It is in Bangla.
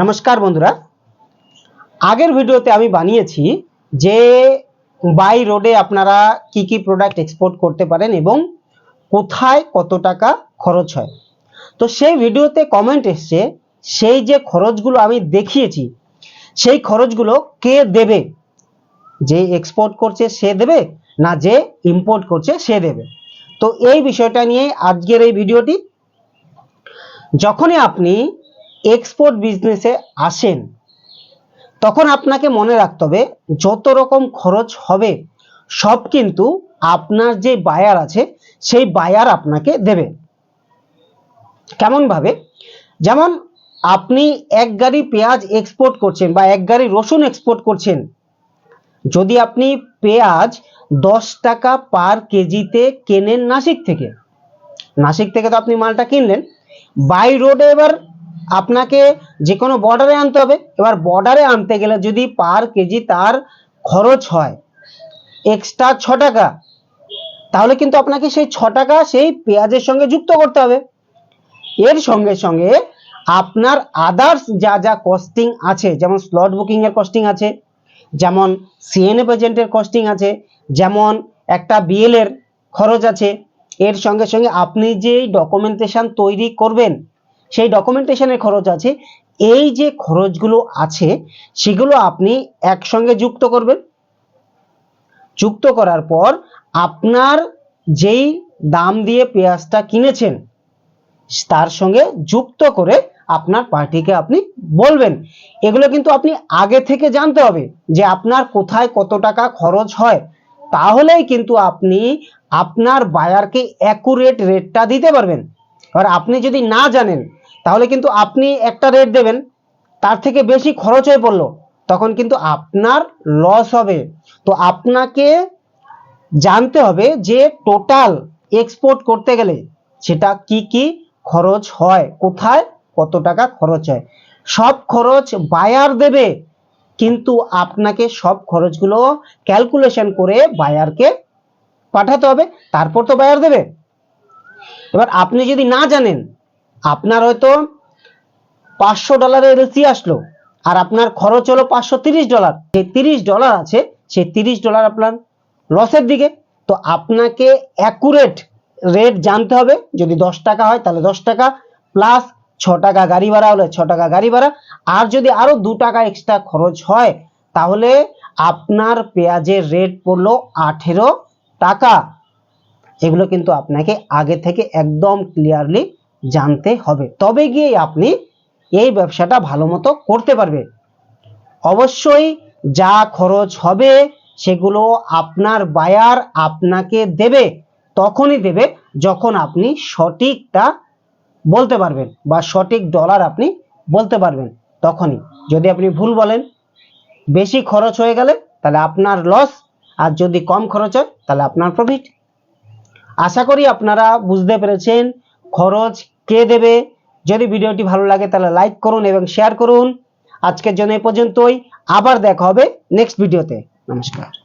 নমস্কার বন্ধুরা। আগের ভিডিওতে আমি বানিয়েছি যে বাই রোডে আপনারা কি কি প্রোডাক্ট এক্সপোর্ট করতে পারেন এবং কোথায় কত টাকা খরচ হয়। তো সেই ভিডিওতে কমেন্ট এসছে, সেই যে খরচগুলো আমি দেখিয়েছি, সেই খরচগুলো কে দেবে? যে এক্সপোর্ট করছে সে দেবে না যে ইম্পোর্ট করছে সে দেবে? তো এই বিষয়টা নিয়ে আজকের এই ভিডিওটি। যখনই আপনি এক্সপোর্ট বিজনেসে আসেন, তখন আপনাকে মনে রাখতে হবে যত রকম খরচ হবে, সব কিন্তু আপনার যে বায়ার আছে, সেই বায়ার আপনাকে দেবে। কেমনভাবে? যেমন আপনি এক গাড়ি পেঁয়াজ এক্সপোর্ট করছেন বা এক গাড়ি রসুন এক্সপোর্ট করছেন, যদি আপনি পেঁয়াজ দশ টাকা পার কেজিতে কেনেন নাসিক থেকে নাসিক থেকে তো আপনি মালটা কিনলেন বাই রোডে এবার আপনাকে যে কোনো বর্ডারে আনতে হবে। এবার বর্ডারে আনতে গেলে যদি পার কেজি তার খরচ হয় এক্সট্রা ছ টাকা, তাহলে কিন্তু আপনাকে সেই ছ টাকা সেই পেঁয়াজের সঙ্গে যুক্ত করতে হবে। এর সঙ্গে সঙ্গে আপনার আদার্স যা যা কস্টিং আছে, যেমন স্লট বুকিং এর কস্টিং আছে, যেমন সিএনএ এজেন্টের কস্টিং আছে, যেমন একটা বিএল এর খরচ আছে, এর সঙ্গে সঙ্গে আপনি যেই ডকুমেন্টেশন তৈরি করবেন সেই ডকুমেন্টেশনের খরচ আছে। এই যে খরচগুলো আছে, সেগুলো আপনি একসঙ্গে যুক্ত করবেন। যুক্ত করার পর আপনার যেই দাম দিয়ে পেঁয়াজটা কিনেছেন, তার সঙ্গে যুক্ত করে আপনার পার্টিকে আপনি বলবেন। এগুলো কিন্তু আপনি আগে থেকে জানতে হবে যে আপনার কোথায় কত টাকা খরচ হয়। তাহলেই কিন্তু আপনি আপনার বায়ারকে অ্যাকুরেট রেটটা দিতে পারবেন। আর আপনি যদি না জানেন তাহলে কিন্তু আপনি একটা রেট দেবেন, তার থেকে বেশি খরচ হয়ে পড়ল, তখন কিন্তু আপনার লস হবে। তো আপনাকে জানতে হবে যে টোটাল এক্সপোর্ট করতে গেলে সেটা কি কি খরচ হয়, কোথায় কত টাকা খরচ হয়। সব খরচ বায়ার দেবে, কিন্তু আপনাকে সব খরচগুলো ক্যালকুলেশন করে বায়ারকে পাঠাতে হবে, তারপর তো বায়ার দেবে। এবার আপনি যদি না জানেন আপনার হয়তো পাঁচশো ডলারের এলসি আসলো, আর আপনার খরচ হলো পাঁচশো তিরিশ ডলার যে তিরিশ ডলার আছে সেই তিরিশ ডলার আপনার লসের দিকে। তো আপনাকে অ্যাকুরেট রেট জানতে হবে। যদি দশ টাকা হয়, তাহলে দশ টাকা প্লাস ছ টাকা গাড়ি ভাড়া হলে ছ টাকা গাড়ি ভাড়া। আর যদি আরও দু টাকা এক্সট্রা খরচ হয়, তাহলে আপনার পেঁয়াজের রেট পড়ল আঠেরো টাকা। এগুলো কিন্তু আপনাকে আগে থেকে একদম ক্লিয়ারলি জানতে হবে। তবে গিয়ে আপনি এই ব্যবসাটা ভালো মতো করতে পারবে অবশ্যই যা খরচ হবে সেগুলো আপনার বায়ার আপনাকে দেবে, তখনই দেবে যখন আপনি সঠিকটা বলতে পারবেন বা সঠিক ডলার আপনি বলতে পারবেন তখনই। যদি আপনি ভুল বলেন, বেশি খরচ হয়ে গেলে তাহলে আপনার লস আর যদি কম খরচ হয় তাহলে আপনার প্রফিট আশা করি আপনারা বুঝতে পেরেছেন খরচ কে দেবে? যদি ভিডিওটি ভালো লাগে তাহলে লাইক করুন এবং শেয়ার করুন। আজকের জন্য এই পর্যন্তই। আবার দেখা হবে নেক্সট ভিডিওতে নমস্কার।